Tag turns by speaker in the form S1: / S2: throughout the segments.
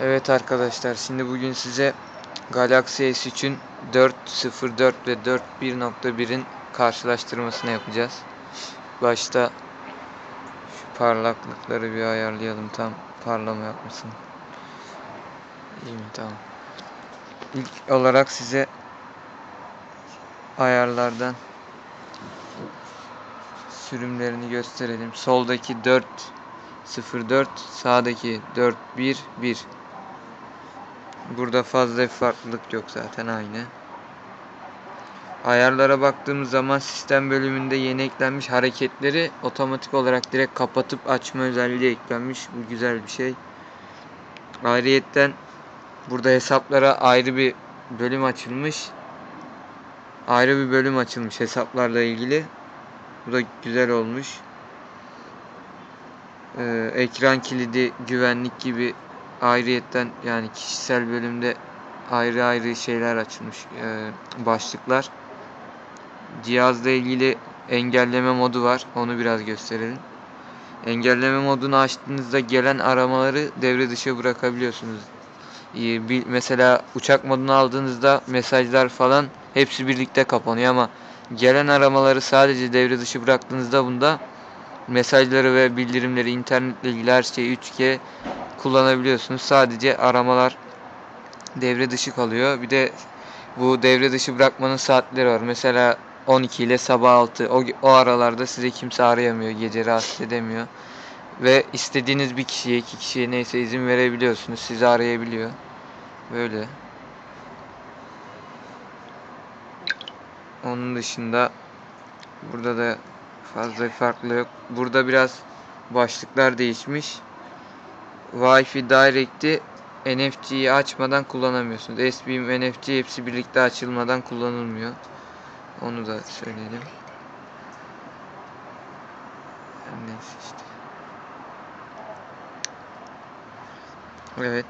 S1: Evet arkadaşlar şimdi bugün size Galaxy S3'ün 4.04 ve 4.1.1'in karşılaştırmasını yapacağız. Başta şu parlaklıkları bir ayarlayalım tam parlama yapmasın. İyi mi tamam. İlk olarak size ayarlardan sürümlerini gösterelim. Soldaki 4.04 sağdaki 4.1.1 Burada fazla bir farklılık yok zaten aynı. Ayarlara baktığımız zaman sistem bölümünde yeni eklenmiş hareketleri otomatik olarak direkt kapatıp açma özelliği eklenmiş. Bu güzel bir şey. Ayrıyetten burada hesaplara ayrı bir bölüm açılmış. Ayrı bir bölüm açılmış hesaplarla ilgili. Bu da güzel olmuş. Ee, ekran kilidi, güvenlik gibi ayrıyetten yani kişisel bölümde ayrı ayrı şeyler açılmış e, başlıklar. Cihazla ilgili engelleme modu var. Onu biraz gösterelim. Engelleme modunu açtığınızda gelen aramaları devre dışı bırakabiliyorsunuz. Ee, bir- Mesela uçak modunu aldığınızda mesajlar falan hepsi birlikte kapanıyor ama gelen aramaları sadece devre dışı bıraktığınızda bunda mesajları ve bildirimleri internetle ilgili her şeyi 3G kullanabiliyorsunuz. Sadece aramalar devre dışı kalıyor. Bir de bu devre dışı bırakmanın saatleri var. Mesela 12 ile sabah 6 o, o aralarda size kimse arayamıyor. Gece rahatsız edemiyor. Ve istediğiniz bir kişiye, iki kişiye neyse izin verebiliyorsunuz. Sizi arayabiliyor. Böyle. Onun dışında burada da fazla farklı yok. Burada biraz başlıklar değişmiş. Wi-Fi Direct'i NFC'yi açmadan kullanamıyorsunuz. SBIM, NFC hepsi birlikte açılmadan kullanılmıyor. Onu da söyleyelim. Neyse işte. Evet.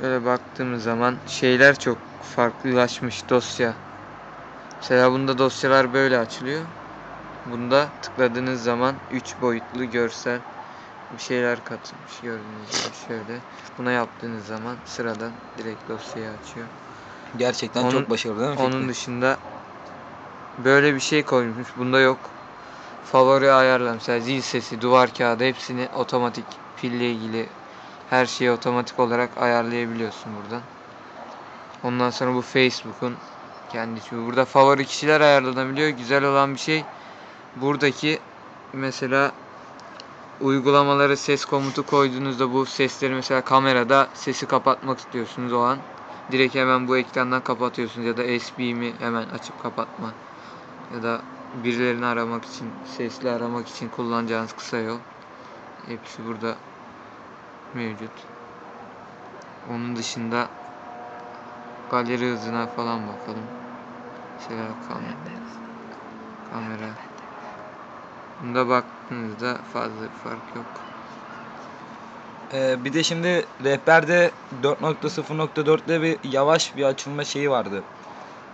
S1: Böyle baktığımız zaman şeyler çok farklılaşmış dosya. Mesela bunda dosyalar böyle açılıyor. Bunda tıkladığınız zaman 3 boyutlu görsel bir şeyler katılmış gördüğünüz gibi şöyle. Buna yaptığınız zaman sıradan direkt dosyayı açıyor.
S2: Gerçekten
S1: Onun-
S2: çok başarılı değil mi?
S1: Onun
S2: Fikri?
S1: dışında böyle bir şey koymuş. Bunda yok. Favori ayarlar mesela zil sesi, duvar kağıdı hepsini otomatik pille ilgili her şeyi otomatik olarak ayarlayabiliyorsun buradan. Ondan sonra bu Facebook'un kendi içi. Burada favori kişiler ayarlanabiliyor. Güzel olan bir şey buradaki mesela uygulamaları ses komutu koyduğunuzda bu sesleri mesela kamerada sesi kapatmak istiyorsunuz o an. Direkt hemen bu ekrandan kapatıyorsunuz ya da SB'mi hemen açıp kapatma ya da birilerini aramak için, sesli aramak için kullanacağınız kısa yol. Hepsi burada mevcut. Onun dışında galeri hızına falan bakalım. Mesela kamera. Kamera. Bunda baktığınızda fazla bir fark yok.
S2: Ee, bir de şimdi rehberde 4.0.4'te bir yavaş bir açılma şeyi vardı.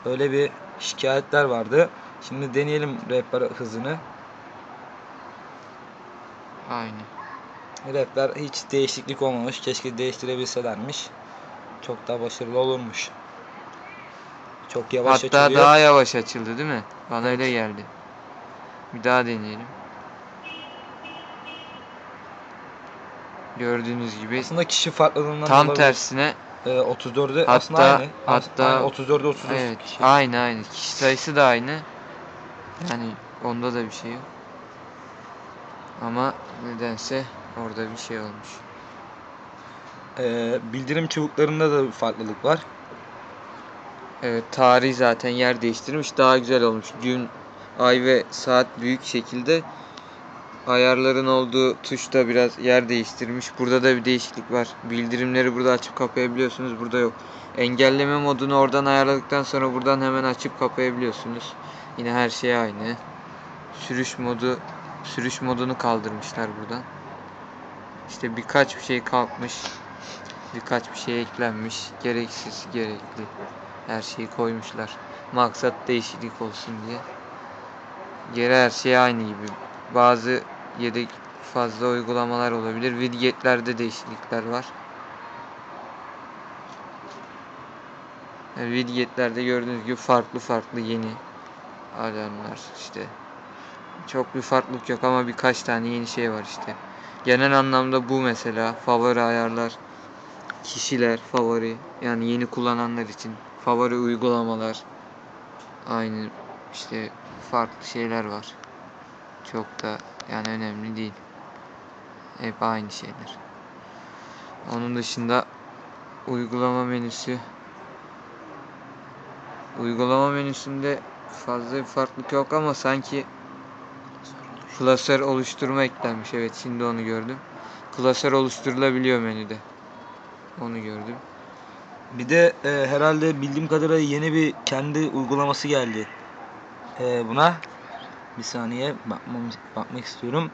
S2: Öyle bir şikayetler vardı. Şimdi deneyelim rehber hızını.
S1: Aynı.
S2: Rehber hiç değişiklik olmamış. Keşke değiştirebilselermiş. Çok daha başarılı olurmuş. Çok yavaş
S1: Hatta
S2: açılıyor.
S1: daha yavaş açıldı değil mi? Bana öyle geldi. Bir daha deneyelim. Gördüğünüz gibi
S2: Aslında kişi farklılığından
S1: tam
S2: olabilir.
S1: tersine
S2: Ee, 34'e
S1: Hatta-
S2: aslında aynı.
S1: hatta-
S2: aynı 34'e 33
S1: evet
S2: kişi.
S1: aynı aynı kişi sayısı da aynı. Yani onda da bir şey yok. Ama nedense orada bir şey olmuş.
S2: Ee, bildirim çubuklarında da bir farklılık var.
S1: Evet tarih zaten yer değiştirmiş daha güzel olmuş. Gün, ay ve saat büyük şekilde ayarların olduğu tuşta biraz yer değiştirmiş. Burada da bir değişiklik var. Bildirimleri burada açıp kapayabiliyorsunuz. Burada yok. Engelleme modunu oradan ayarladıktan sonra buradan hemen açıp kapayabiliyorsunuz. Yine her şey aynı. Sürüş modu sürüş modunu kaldırmışlar buradan. İşte birkaç bir şey kalkmış. Birkaç bir şey eklenmiş. Gereksiz, gerekli. Her şeyi koymuşlar. Maksat değişiklik olsun diye. Geri her şey aynı gibi. Bazı yedek fazla uygulamalar olabilir. Widgetlerde değişiklikler var. Yani Widgetlerde gördüğünüz gibi farklı farklı yeni alarmlar işte. Çok bir farklılık yok ama birkaç tane yeni şey var işte. Genel anlamda bu mesela favori ayarlar, kişiler favori yani yeni kullananlar için favori uygulamalar aynı işte farklı şeyler var. Çok da yani önemli değil. Hep aynı şeyler. Onun dışında uygulama menüsü uygulama menüsünde fazla bir farklılık yok ama sanki klasör oluşturma eklenmiş. Evet şimdi onu gördüm. Klasör oluşturulabiliyor menüde. Onu gördüm.
S2: Bir de e, herhalde bildiğim kadarıyla yeni bir kendi uygulaması geldi. E, buna bir saniye bakmam, bakmak istiyorum.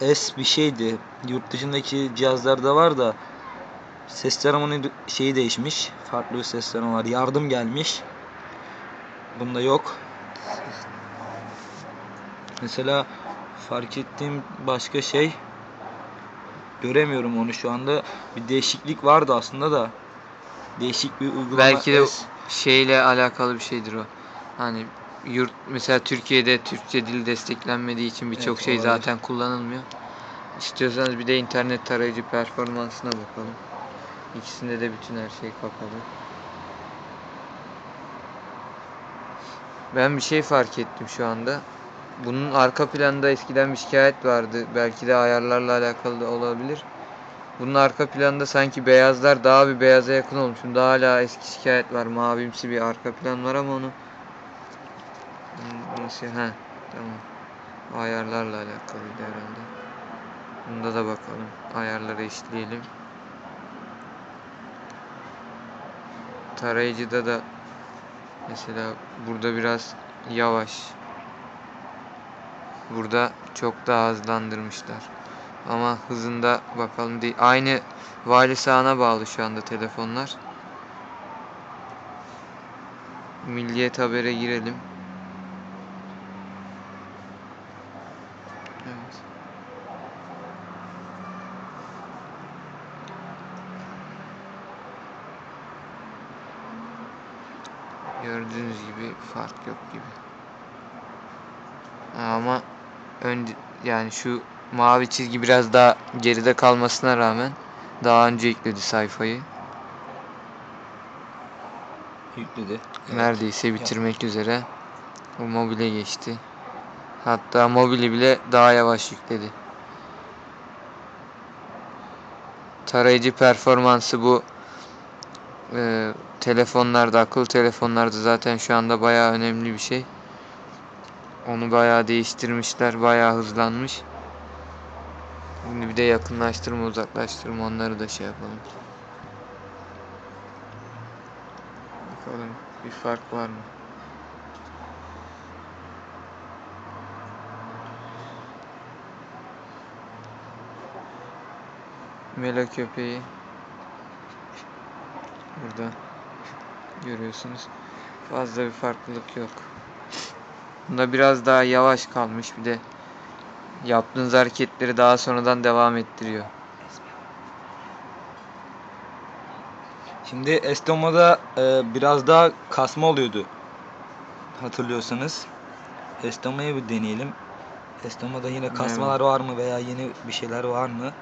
S2: S bir şeydi. Yurt dışındaki cihazlarda var da ses taramanın şeyi değişmiş. Farklı bir ses var. Yardım gelmiş. Bunda yok. Mesela fark ettiğim başka şey göremiyorum onu şu anda. Bir değişiklik vardı aslında da. Değişik bir uygulama.
S1: Belki de şeyle alakalı bir şeydir o. Hani yurt mesela Türkiye'de Türkçe dil desteklenmediği için birçok
S2: Evet,
S1: şey
S2: olabilir.
S1: zaten kullanılmıyor. İstiyorsanız bir de internet tarayıcı performansına bakalım. İkisinde de bütün her şey kapalı. Ben bir şey fark ettim şu anda. Bunun arka planda eskiden bir şikayet vardı. Belki de ayarlarla alakalı da olabilir. Bunun arka planda sanki beyazlar daha bir beyaza yakın olmuş. Bunda hala eski şikayet var. Mavimsi bir arka plan var ama onu nasıl ha tamam. Ayarlarla alakalıydı herhalde. Bunda da bakalım. Ayarları eşitleyelim. Tarayıcıda da mesela burada biraz yavaş. Burada çok daha hızlandırmışlar. Ama hızında bakalım değil. Aynı wireless ağına bağlı şu anda telefonlar. Milliyet habere girelim. Gördüğünüz gibi fark yok gibi. Ama ön yani şu mavi çizgi biraz daha geride kalmasına rağmen daha önce ekledi sayfayı.
S2: yükledi.
S1: Neredeyse bitirmek üzere. Bu mobile geçti. Hatta mobili bile daha yavaş yükledi. Tarayıcı performansı bu e, telefonlarda, akıllı telefonlarda zaten şu anda bayağı önemli bir şey. Onu bayağı değiştirmişler, bayağı hızlanmış. Şimdi bir de yakınlaştırma, uzaklaştırma onları da şey yapalım. Bakalım bir fark var mı? Melo köpeği burada görüyorsunuz. Fazla bir farklılık yok. Bunda biraz daha yavaş kalmış bir de yaptığınız hareketleri daha sonradan devam ettiriyor.
S2: Şimdi Estoma'da e, biraz daha kasma oluyordu. Hatırlıyorsanız. Estoma'yı bir deneyelim. Estoma'da yine kasmalar var mı veya yeni bir şeyler var mı?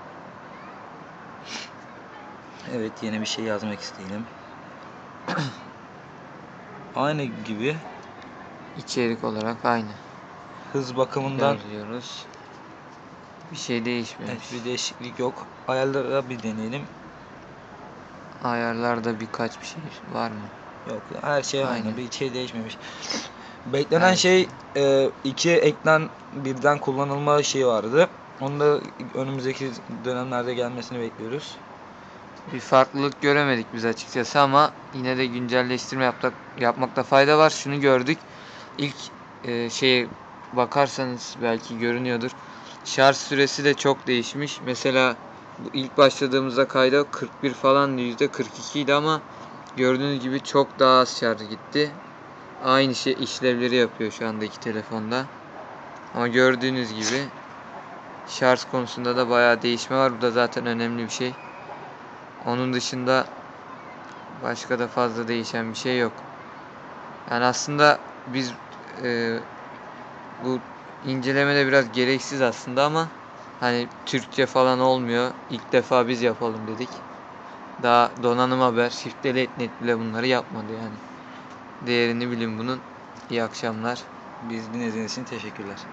S2: Evet yeni bir şey yazmak isteyelim. Aynı gibi
S1: İçerik olarak aynı.
S2: hız bakımından
S1: Ilerliyoruz. Bir şey değişmemiş.
S2: evet, bir değişiklik yok. Ayarlara bir deneyelim.
S1: Ayarlarda birkaç bir şey var mı?
S2: Yok her şey aynı.
S1: Aynen.
S2: Bir şey değişmemiş. Beklenen
S1: Evet.
S2: şey e, iki ekran birden kullanılma şeyi vardı. Onu da önümüzdeki dönemlerde gelmesini bekliyoruz.
S1: Bir farklılık göremedik biz açıkçası ama yine de güncelleştirme yapmak, yapmakta fayda var. Şunu gördük. İlk e, şeye bakarsanız belki görünüyordur. Şarj süresi de çok değişmiş. Mesela ilk başladığımızda kayda 41 falan %42 idi ama gördüğünüz gibi çok daha az şarj gitti. Aynı şey işlevleri yapıyor şu andaki telefonda. Ama gördüğünüz gibi Şarj konusunda da bayağı değişme var. Bu da zaten önemli bir şey. Onun dışında başka da fazla değişen bir şey yok. Yani aslında biz e, bu inceleme de biraz gereksiz aslında ama hani Türkçe falan olmuyor. İlk defa biz yapalım dedik. Daha donanım haber, şifreli etnet bile bunları yapmadı yani. Değerini bilin bunun. İyi akşamlar.
S2: Biz dinlediğiniz için teşekkürler.